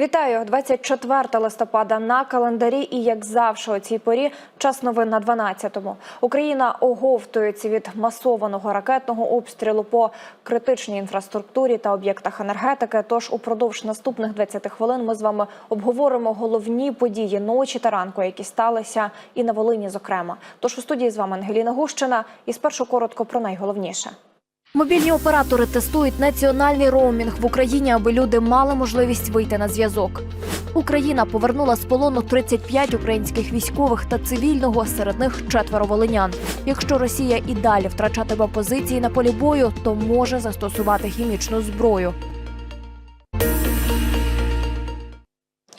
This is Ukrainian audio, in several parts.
Вітаю 24 листопада на календарі. І як завжди, у цій порі час новин на 12-му. Україна оговтується від масованого ракетного обстрілу по критичній інфраструктурі та об'єктах енергетики. Тож упродовж наступних 20 хвилин ми з вами обговоримо головні події ночі та ранку, які сталися і на Волині, зокрема. Тож у студії з вами Ангеліна Гущина. І спершу коротко про найголовніше. Мобільні оператори тестують національний роумінг в Україні, аби люди мали можливість вийти на зв'язок. Україна повернула з полону 35 українських військових та цивільного, серед них четверо волинян. Якщо Росія і далі втрачатиме позиції на полі бою, то може застосувати хімічну зброю.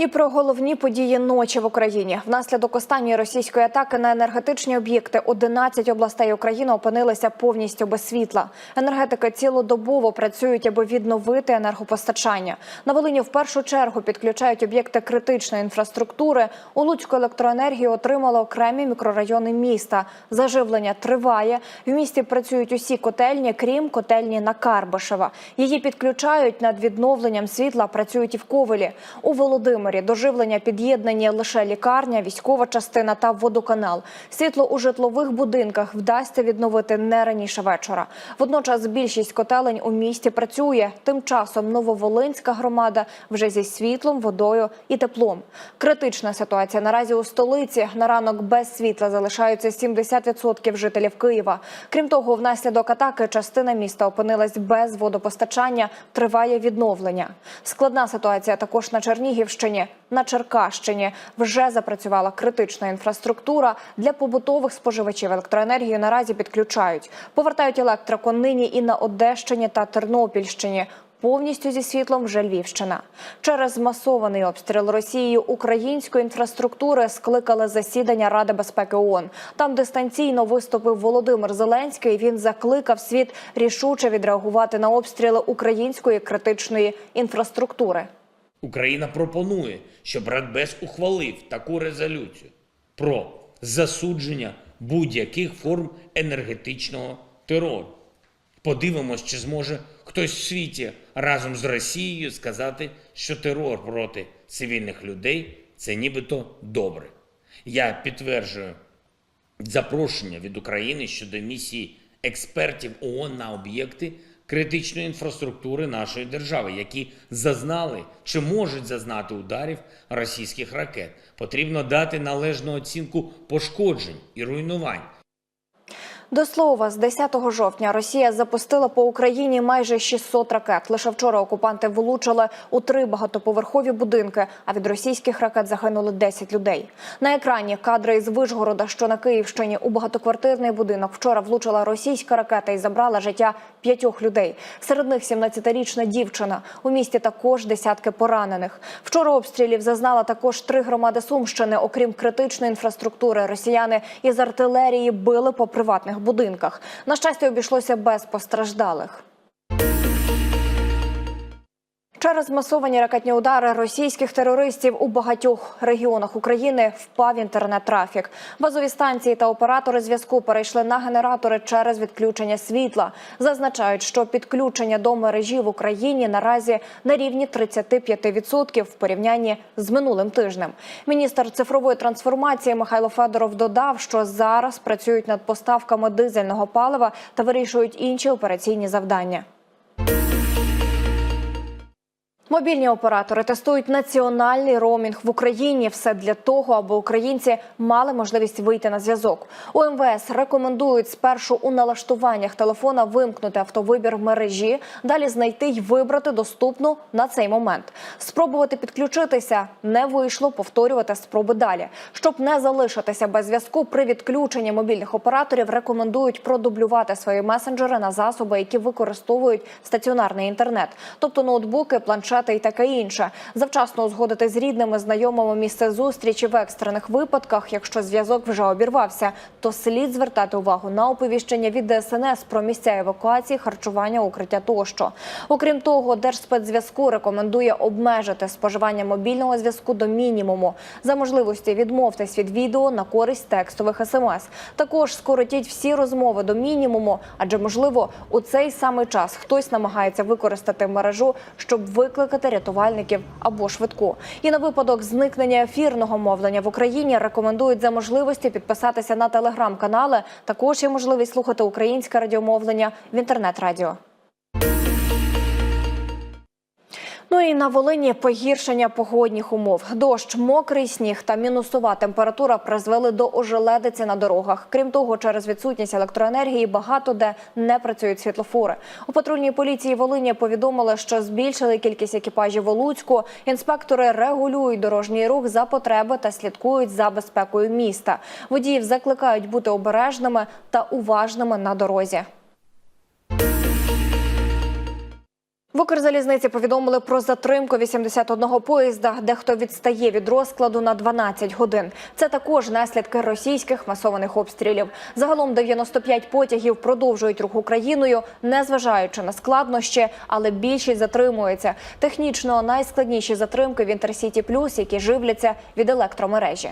І про головні події ночі в Україні внаслідок останньої російської атаки на енергетичні об'єкти 11 областей України опинилися повністю без світла. Енергетики цілодобово працюють, аби відновити енергопостачання. На Волині в першу чергу підключають об'єкти критичної інфраструктури. У Луцьку електроенергію отримали окремі мікрорайони міста. Заживлення триває. В місті працюють усі котельні, крім котельні на Карбишева. Її підключають над відновленням світла. Працюють і в Ковелі. У Володимирі до живлення під'єднані лише лікарня, військова частина та водоканал. Світло у житлових будинках вдасться відновити не раніше вечора. Водночас більшість котелень у місті працює. Тим часом Нововолинська громада вже зі світлом, водою і теплом. Критична ситуація наразі у столиці. На ранок без світла залишаються 70% жителів Києва. Крім того, внаслідок атаки частина міста опинилась без водопостачання. Триває відновлення. Складна ситуація також на Чернігівщині. На Черкащині вже запрацювала критична інфраструктура для побутових споживачів електроенергії. Наразі підключають, повертають електрику нині і на Одещині та Тернопільщині. Повністю зі світлом вже Львівщина. Через масований обстріл Росією української інфраструктури скликали засідання Ради безпеки ООН. Там дистанційно виступив Володимир Зеленський. Він закликав світ рішуче відреагувати на обстріли української критичної інфраструктури. Україна пропонує, щоб Радбез ухвалив таку резолюцію про засудження будь-яких форм енергетичного терору. Подивимось, чи зможе хтось в світі разом з Росією сказати, що терор проти цивільних людей це нібито добре. Я підтверджую запрошення від України щодо місії експертів ООН на об'єкти критичної інфраструктури нашої держави, які зазнали чи можуть зазнати ударів російських ракет. Потрібно дати належну оцінку пошкоджень і руйнувань. До слова, з 10 жовтня Росія запустила по Україні майже 600 ракет. Лише вчора окупанти влучили у три багатоповерхові будинки. А від російських ракет загинули 10 людей. На екрані кадри із Вишгорода, що на Київщині, у багатоквартирний будинок вчора влучила російська ракета і забрала життя п'ятьох людей. Серед них 17-річна дівчина. У місті також десятки поранених. Вчора обстрілів зазнала також три громади Сумщини. Окрім критичної інфраструктури, росіяни із артилерії били по приватних будинках. На щастя, обійшлося без постраждалих. Через масовані ракетні удари російських терористів у багатьох регіонах України впав інтернет-трафік. Базові станції та оператори зв'язку перейшли на генератори через відключення світла. Зазначають, що підключення до мережі в Україні наразі на рівні 35% в порівнянні з минулим тижнем. Міністр цифрової трансформації Михайло Федоров додав, що зараз працюють над поставками дизельного палива та вирішують інші операційні завдання. Мобільні оператори тестують національний роумінг в Україні. Все для того, аби українці мали можливість вийти на зв'язок. У МВС рекомендують спершу у налаштуваннях телефона вимкнути автовибір в мережі, далі знайти й вибрати доступну на цей момент. Спробувати підключитися не вийшло. Повторювати спроби далі. Щоб не залишитися без зв'язку при відключенні мобільних операторів, рекомендують продублювати свої месенджери на засоби, які використовують стаціонарний інтернет, тобто ноутбуки, планшети і таке інше. Завчасно узгодити з рідними, знайомими місце зустрічі в екстрених випадках. Якщо зв'язок вже обірвався, то слід звертати увагу на оповіщення від ДСНС про місця евакуації, харчування, укриття тощо. Окрім того, Держспецзв'язку рекомендує обмежити споживання мобільного зв'язку до мінімуму. За можливості відмовтесь від відео на користь текстових смс. Також скоротіть всі розмови до мінімуму, адже можливо у цей самий час хтось намагається використати мережу, щоб викликати викликати рятувальників або швидку. І на випадок зникнення ефірного мовлення в Україні рекомендують за можливості підписатися на телеграм-канали. Також є можливість слухати українське радіомовлення в інтернет-радіо. Ну і на Волині погіршення погодних умов. Дощ, мокрий сніг та мінусова температура призвели до ожеледиці на дорогах. Крім того, через відсутність електроенергії багато де не працюють світлофори. У патрульній поліції Волині повідомили, що збільшили кількість екіпажів у Луцьку. Інспектори регулюють дорожній рух за потреби та слідкують за безпекою міста. Водіїв закликають бути обережними та уважними на дорозі. В Укрзалізниці повідомили про затримку 81 поїзда, де хто відстає від розкладу на 12 годин. Це також наслідки російських масованих обстрілів. Загалом 95 потягів продовжують рух Україною, незважаючи на складнощі, але більшість затримується. Технічно найскладніші затримки в Інтерсіті Плюс, які живляться від електромережі.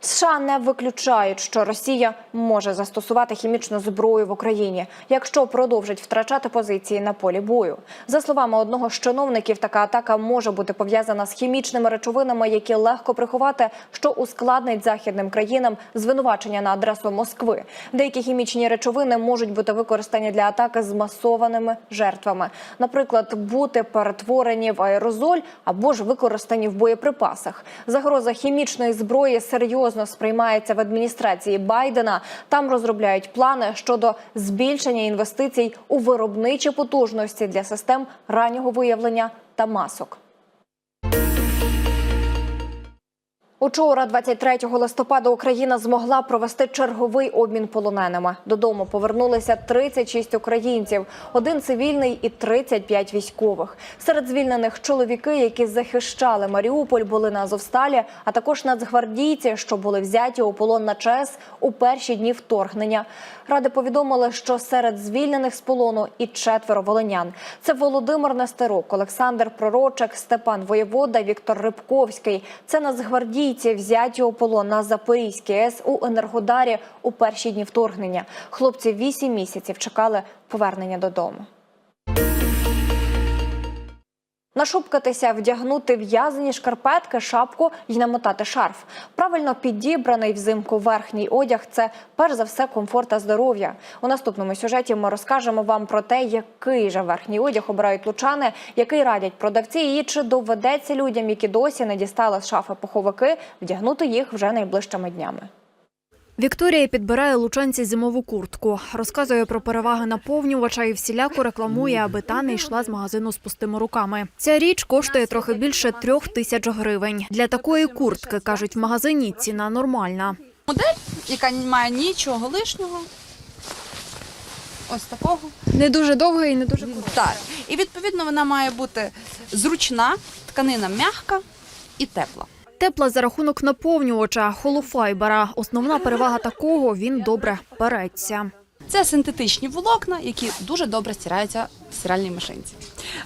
США не виключають, що Росія може застосувати хімічну зброю в Україні, якщо продовжить втрачати позиції на полі бою. За словами одного з чиновників, така атака може бути пов'язана з хімічними речовинами, які легко приховати, що ускладнить західним країнам звинувачення на адресу Москви. Деякі хімічні речовини можуть бути використані для атаки з масованими жертвами, наприклад, бути перетворені в аерозоль або ж використані в боєприпасах. Загроза хімічної зброї серйозно сприймається в адміністрації Байдена. Там розробляють плани щодо збільшення інвестицій у виробничі потужності для систем раннього виявлення та масок. Учора, 23 листопада, Україна змогла провести черговий обмін полоненими. Додому повернулися 36 українців, один цивільний і 35 військових. Серед звільнених чоловіки, які захищали Маріуполь, були на Азовсталі, а також нацгвардійці, що були взяті у полон на ЧАЕС у перші дні вторгнення. Ради повідомили, що серед звільнених з полону і четверо волинян. Це Володимир Нестерук, Олександр Пророчек, Степан Воєвода, Віктор Рибковський. Це нацгвардійці, взяті у полон на Запорізькій АЕС у Енергодарі у перші дні вторгнення. Хлопці вісім місяців чекали повернення додому. Нашупкатися, вдягнути в'язані шкарпетки, шапку і намотати шарф. Правильно підібраний взимку верхній одяг це перш за все комфорт та здоров'я. У наступному сюжеті ми розкажемо вам про те, який же верхній одяг обирають лучани, який радять продавці, і чи доведеться людям, які досі не дістали з шафи пуховики, вдягнути їх вже найближчими днями. Вікторія підбирає лучанці зимову куртку, розказує про переваги наповнювача і всіляко рекламує, аби та не йшла з магазину з пустими руками. Ця річ коштує трохи більше трьох тисяч гривень. Для такої куртки кажуть в магазині ціна нормальна. Модель, яка не має нічого лишнього. Ось такого. Не дуже довга і не дуже Так. І відповідно вона має бути зручна, тканина м'яка і тепла. Тепла за рахунок наповнювача холофайбера. Основна перевага такого він добре переться. Це синтетичні волокна, які дуже добре стираються в стиральній машинці.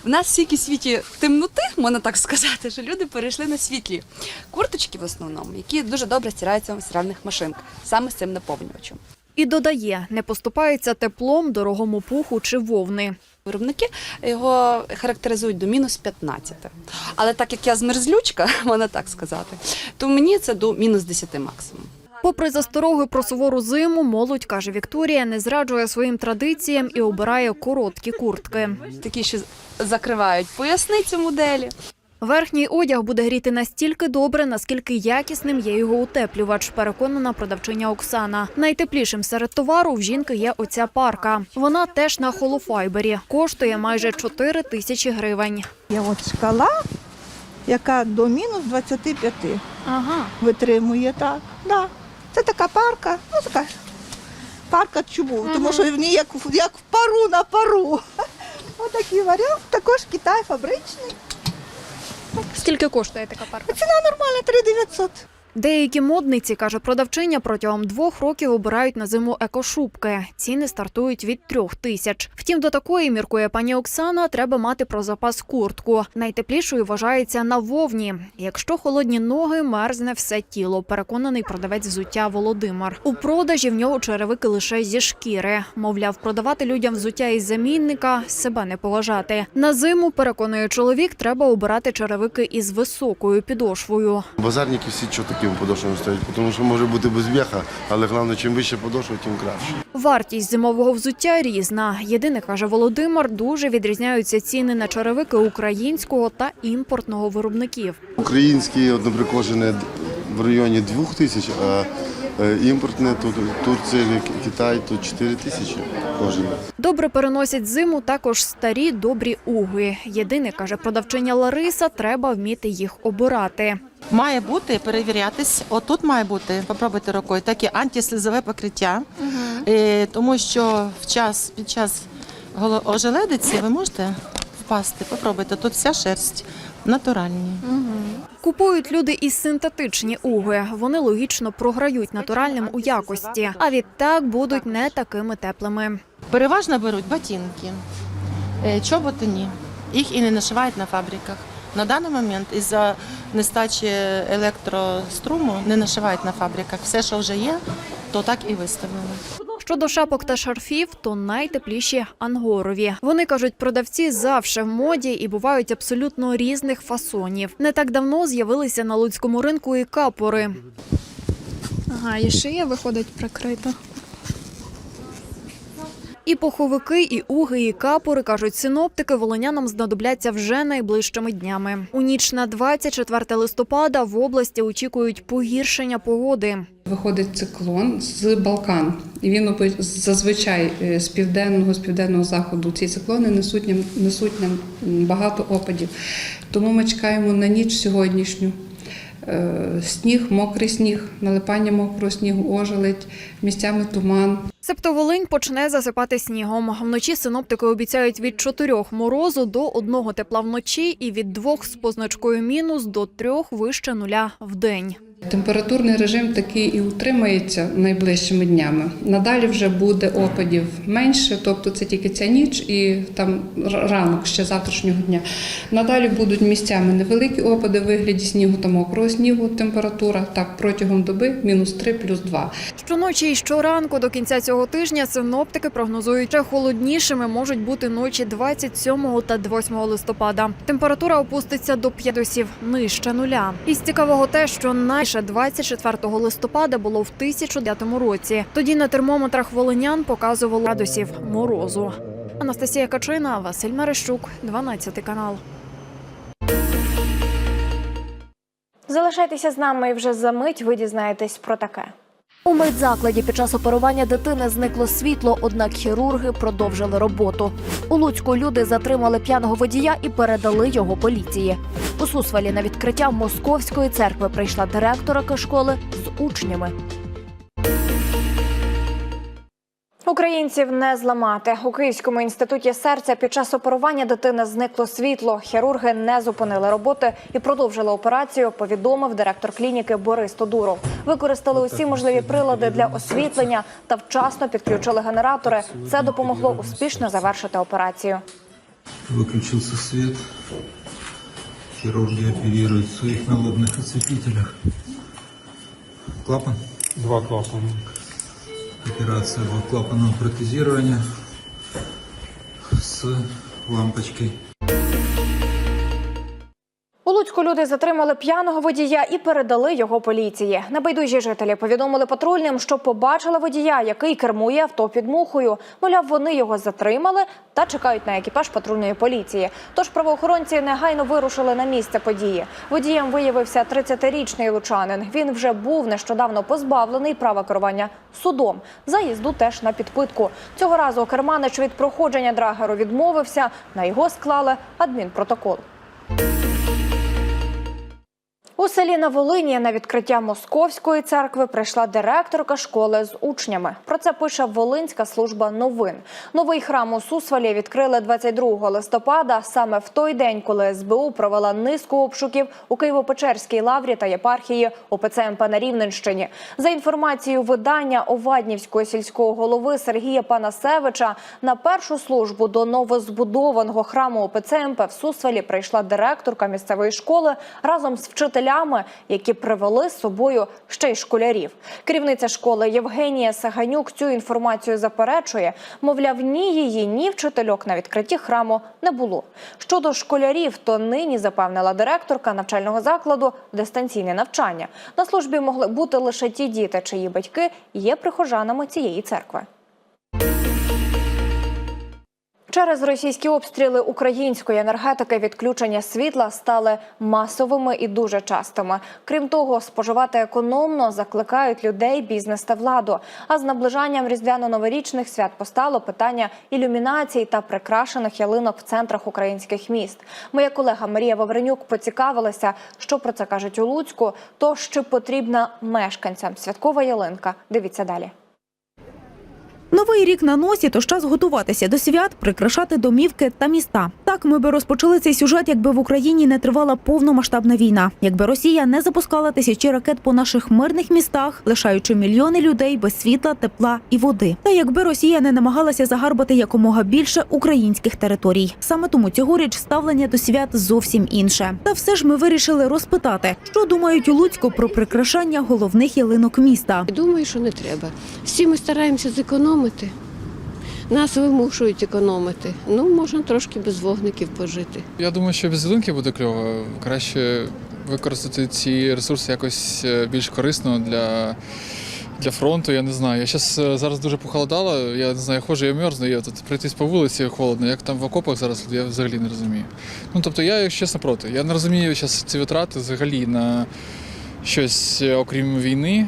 В нас стільки світі темноти, можна так сказати, що люди перейшли на світлі курточки в основному, які дуже добре стираються в стиральних машинках, саме з цим наповнювачем. І додає, не поступається теплом, дорогому пуху чи вовни. Виробники його характеризують до мінус 15. Але так як я змерзлючка, можна так сказати, то мені це до мінус 10 максимум. Попри застороги про сувору зиму, молодь, каже Вікторія, не зраджує своїм традиціям і обирає короткі куртки. Такі, що закривають поясницю моделі. Верхній одяг буде гріти настільки добре, наскільки якісним є його утеплювач, переконана продавчиня Оксана. Найтеплішим серед товару в жінки є оця парка. Вона теж на холофайбері. Коштує майже 4 тисячі гривень. Є от шкала, яка до мінус 25 Ага. витримує так. Да. Це така парка, ну така парка чубу, тому що в ній як, як в пару на пару. Отакий варіант, також Китай фабричний. Скільки коштує така парка? Ціна нормальна 3900. Деякі модниці, каже продавчиня, протягом двох років обирають на зиму екошубки. Ціни стартують від трьох тисяч. Втім, до такої міркує пані Оксана, треба мати про запас куртку. Найтеплішою вважається на вовні. Якщо холодні ноги, мерзне все тіло. Переконаний продавець взуття Володимир. У продажі в нього черевики лише зі шкіри. Мовляв, продавати людям взуття із замінника себе не поважати. На зиму переконує чоловік, треба обирати черевики із високою підошвою. Базарники всі що такими подошвами стоять, тому що може бути без в'яха, але головне, чим вище подошва, тим краще. Вартість зимового взуття різна. Єдине, каже Володимир, дуже відрізняються ціни на черевики українського та імпортного виробників. Українські, от, в районі 2 тисяч, а е, імпортне тут Турція, Китай, тут 4 тисячі кожен. Добре переносять зиму також старі добрі уги. Єдине, каже продавчиня Лариса, треба вміти їх обирати. Має бути перевірятись. Отут має бути, попробуйте рукою, таке антислізове покриття, Е, тому що в час під час ожеледиці ви можете впасти. Попробуйте. Тут вся шерсть натуральні. Купують люди і синтетичні уги. Вони логічно програють натуральним у якості, а відтак будуть не такими теплими. Переважно беруть ботинки, е, чоботи ні. Їх і не нашивають на фабриках. На даний момент із-за нестачі електроструму не нашивають на фабриках. Все, що вже є, то так і виставили. Щодо шапок та шарфів, то найтепліші ангорові. Вони кажуть, продавці завше в моді і бувають абсолютно різних фасонів. Не так давно з'явилися на луцькому ринку і капори. Ага, і шия виходить прикрита. І пуховики, і уги, і капори кажуть синоптики, волонянам знадобляться вже найближчими днями. У ніч на 24 листопада в області очікують погіршення погоди. Виходить циклон з Балкан, і він зазвичай е, з південного, з південного заходу ці циклони несуть нам, несуть нам багато опадів. Тому ми чекаємо на ніч сьогоднішню. Е, Сніг, мокрий сніг, налипання мокрого снігу, ожеледь, місцями туман. Септоволинь почне засипати снігом. Вночі синоптики обіцяють від 4 морозу до 1 тепла вночі і від 2 з позначкою мінус до 3 вище нуля в день. Температурний режим такий і утримається найближчими днями. Надалі вже буде опадів менше, тобто це тільки ця ніч і там ранок ще завтрашнього дня. Надалі будуть місцями невеликі опади в вигляді снігу та мокрого снігу. Температура так протягом доби мінус 3, плюс 2. Щоночі і щоранку до кінця цього тижня синоптики прогнозують, що холоднішими можуть бути ночі 27 та 8 листопада. Температура опуститься до 5 нижче нуля. Із цікавого те, що найше 24 листопада було в 1009 році. Тоді на термометрах волинян показувало градусів морозу. Анастасія Качина, Василь Мерещук, 12 канал. Залишайтеся з нами і вже за мить ви дізнаєтесь про таке. У медзакладі під час оперування дитини зникло світло, однак хірурги продовжили роботу. У Луцьку люди затримали п'яного водія і передали його поліції. У Сусвалі на відкриття московської церкви прийшла директорка школи з учнями. Українців не зламати у Київському інституті серця під час оперування дитини зникло світло. Хірурги не зупинили роботи і продовжили операцію. Повідомив директор клініки Борис Тодуров. Використали усі можливі прилади для освітлення та вчасно підключили генератори. Це допомогло успішно завершити операцію. Выключился свет. Хирурги оперируют в своих налобных осветителях. Клапан. Два клапана. Операция двухклапанного протезирования с лампочкой. Люди затримали п'яного водія і передали його поліції. Небайдужі жителі повідомили патрульним, що побачили водія, який кермує авто під мухою. Мовляв, вони його затримали та чекають на екіпаж патрульної поліції. Тож правоохоронці негайно вирушили на місце події. Водієм виявився 30-річний лучанин. Він вже був нещодавно позбавлений права керування судом. За їзду теж на підпитку. Цього разу керманич від проходження драгеру відмовився. На його склали адмінпротокол. Селі на Волині на відкриття московської церкви прийшла директорка школи з учнями. Про це пише Волинська служба новин. Новий храм у Сусвалі відкрили 22 листопада, саме в той день, коли СБУ провела низку обшуків у Києво-Печерській лаврі та єпархії ОПЦ МП на Рівненщині. За інформацією видання Оваднівського сільського голови Сергія Панасевича, на першу службу до новозбудованого храму ОПЦ МП в Сусвалі прийшла директорка місцевої школи разом з вчителями, які привели з собою ще й школярів. Керівниця школи Євгенія Саганюк цю інформацію заперечує. Мовляв, ні її, ні вчительок на відкритті храму не було. Щодо школярів, то нині запевнила директорка навчального закладу дистанційне навчання. На службі могли бути лише ті діти, чиї батьки є прихожанами цієї церкви. Через російські обстріли української енергетики відключення світла стали масовими і дуже частими. Крім того, споживати економно закликають людей, бізнес та владу. А з наближанням різдвяно-новорічних свят постало питання ілюмінацій та прикрашених ялинок в центрах українських міст. Моя колега Марія Вавренюк поцікавилася, що про це кажуть у Луцьку. То чи потрібна мешканцям святкова ялинка? Дивіться далі. Новий рік на носі, тож час готуватися до свят, прикрашати домівки та міста. Так ми би розпочали цей сюжет, якби в Україні не тривала повномасштабна війна, якби Росія не запускала тисячі ракет по наших мирних містах, лишаючи мільйони людей без світла, тепла і води. Та якби Росія не намагалася загарбати якомога більше українських територій. Саме тому цьогоріч ставлення до свят зовсім інше. Та все ж ми вирішили розпитати, що думають у Луцьку про прикрашання головних ялинок міста. Думаю, що не треба. Всі ми стараємося зекономити. Нас вимушують економити. Ну, можна трошки без вогників пожити. Я думаю, що без ялинки буде кльово. Краще використати ці ресурси якось е, більш корисно для, для фронту. Я не знаю. Я щас, е, зараз дуже похолодало, я не знаю, я ходжу, я мерзну, я тут пройтись по вулиці холодно. Як там в окопах зараз, я взагалі не розумію. Ну тобто я, чесно, проти. Я не розумію зараз ці витрати взагалі на щось е, окрім війни.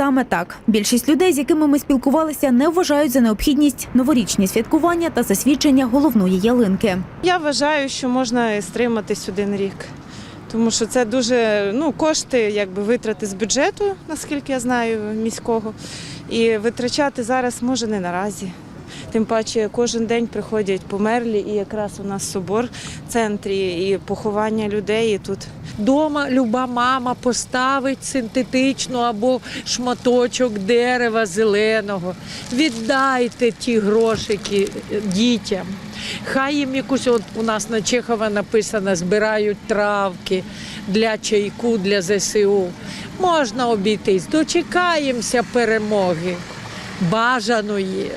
Саме так більшість людей, з якими ми спілкувалися, не вважають за необхідність новорічні святкування та засвідчення головної ялинки. Я вважаю, що можна стриматись один рік. Тому що це дуже ну, кошти, якби витрати з бюджету, наскільки я знаю, міського. І витрачати зараз може не наразі. Тим паче кожен день приходять померлі, і якраз у нас собор в центрі, і поховання людей. І тут Дома люба мама поставить синтетичну або шматочок дерева зеленого. Віддайте ті грошики дітям. Хай їм якусь, от у нас на Чехова написано, збирають травки для чайку, для ЗСУ. Можна обійтись, дочекаємося перемоги бажаної,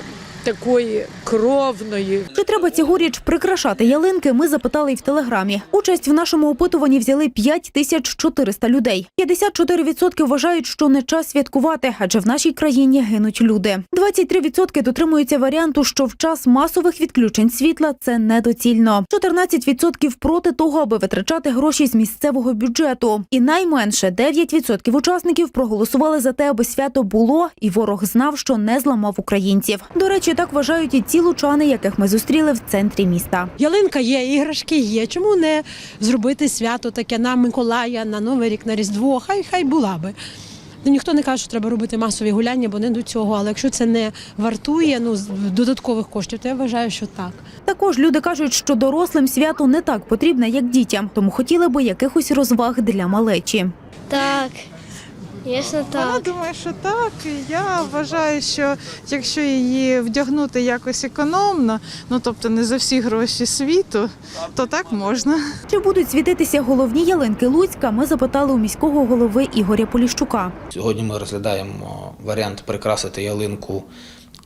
такої кровної. Чи треба цьогоріч прикрашати ялинки? Ми запитали й в телеграмі. Участь в нашому опитуванні взяли 5400 людей. 54% вважають, що не час святкувати, адже в нашій країні гинуть люди. 23% дотримуються варіанту, що в час масових відключень світла це недоцільно. 14% проти того, аби витрачати гроші з місцевого бюджету. І найменше 9% учасників проголосували за те, аби свято було, і ворог знав, що не зламав українців. До речі, так вважають і ті лучани, яких ми зустріли в центрі міста. Ялинка є, іграшки є. Чому не зробити свято таке на Миколая, на Новий рік, на Різдво? Хай хай була би. Ну, ніхто не каже, що треба робити масові гуляння, бо не до цього. Але якщо це не вартує ну, з- додаткових коштів, то я вважаю, що так. Також люди кажуть, що дорослим свято не так потрібне, як дітям, тому хотіли би якихось розваг для малечі. Так, ясно вона думає, що так. І Я вважаю, що якщо її вдягнути якось економно, ну тобто не за всі гроші світу, то так можна. Чи будуть світитися головні ялинки Луцька? Ми запитали у міського голови Ігоря Поліщука. Сьогодні ми розглядаємо варіант прикрасити ялинку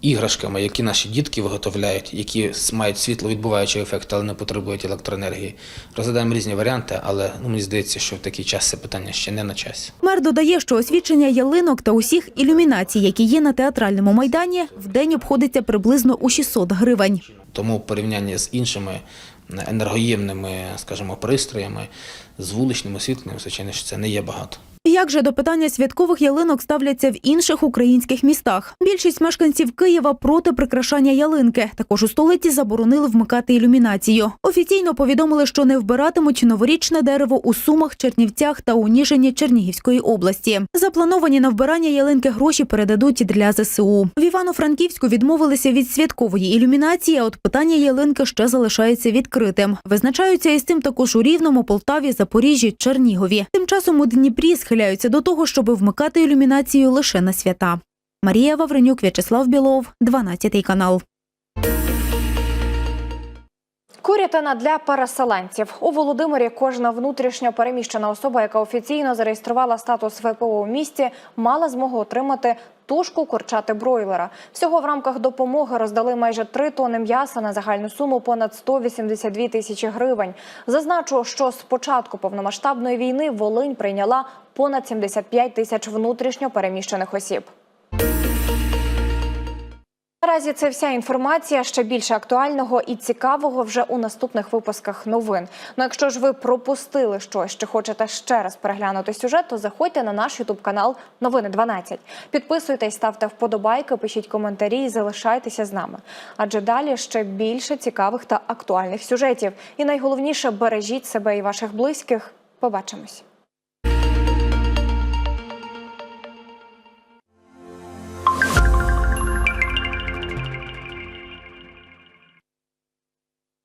іграшками, які наші дітки виготовляють, які мають світловідбуваючий ефект, але не потребують електроенергії. Розглядаємо різні варіанти, але ну, мені здається, що в такий час це питання ще не на часі. Мер додає, що освічення ялинок та усіх ілюмінацій, які є на театральному майдані, в день обходиться приблизно у 600 гривень. Тому в порівнянні з іншими енергоємними, скажімо, пристроями, з вуличним освітленням, звичайно, що це не є багато. Як же до питання святкових ялинок ставляться в інших українських містах? Більшість мешканців Києва проти прикрашання ялинки. Також у столиці заборонили вмикати ілюмінацію. Офіційно повідомили, що не вбиратимуть новорічне дерево у Сумах, Чернівцях та у Ніжині Чернігівської області. Заплановані на вбирання ялинки гроші передадуть для ЗСУ. В Івано-Франківську відмовилися від святкової ілюмінації. а От питання ялинки ще залишається відкритим. Визначаються із цим також у Рівному, Полтаві, Запоріжжі, Чернігові. Тим часом у Дніпрі схиляються до того, щоби вмикати ілюмінацію лише на свята. Марія Вавренюк, В'ячеслав Білов, 12 канал. Курятина для переселенців у Володимирі. Кожна внутрішньо переміщена особа, яка офіційно зареєструвала статус ВПО у місті, мала змогу отримати тушку курчати бройлера. Всього в рамках допомоги роздали майже 3 тони м'яса на загальну суму понад 182 тисячі гривень. Зазначу, що з початку повномасштабної війни Волинь прийняла понад 75 тисяч внутрішньо переміщених осіб. Наразі це вся інформація. Ще більше актуального і цікавого вже у наступних випусках новин. Ну, якщо ж ви пропустили щось, чи хочете ще раз переглянути сюжет, то заходьте на наш ютуб канал Новини 12. Підписуйтесь, ставте вподобайки, пишіть коментарі і залишайтеся з нами. Адже далі ще більше цікавих та актуальних сюжетів. І найголовніше бережіть себе і ваших близьких. Побачимось.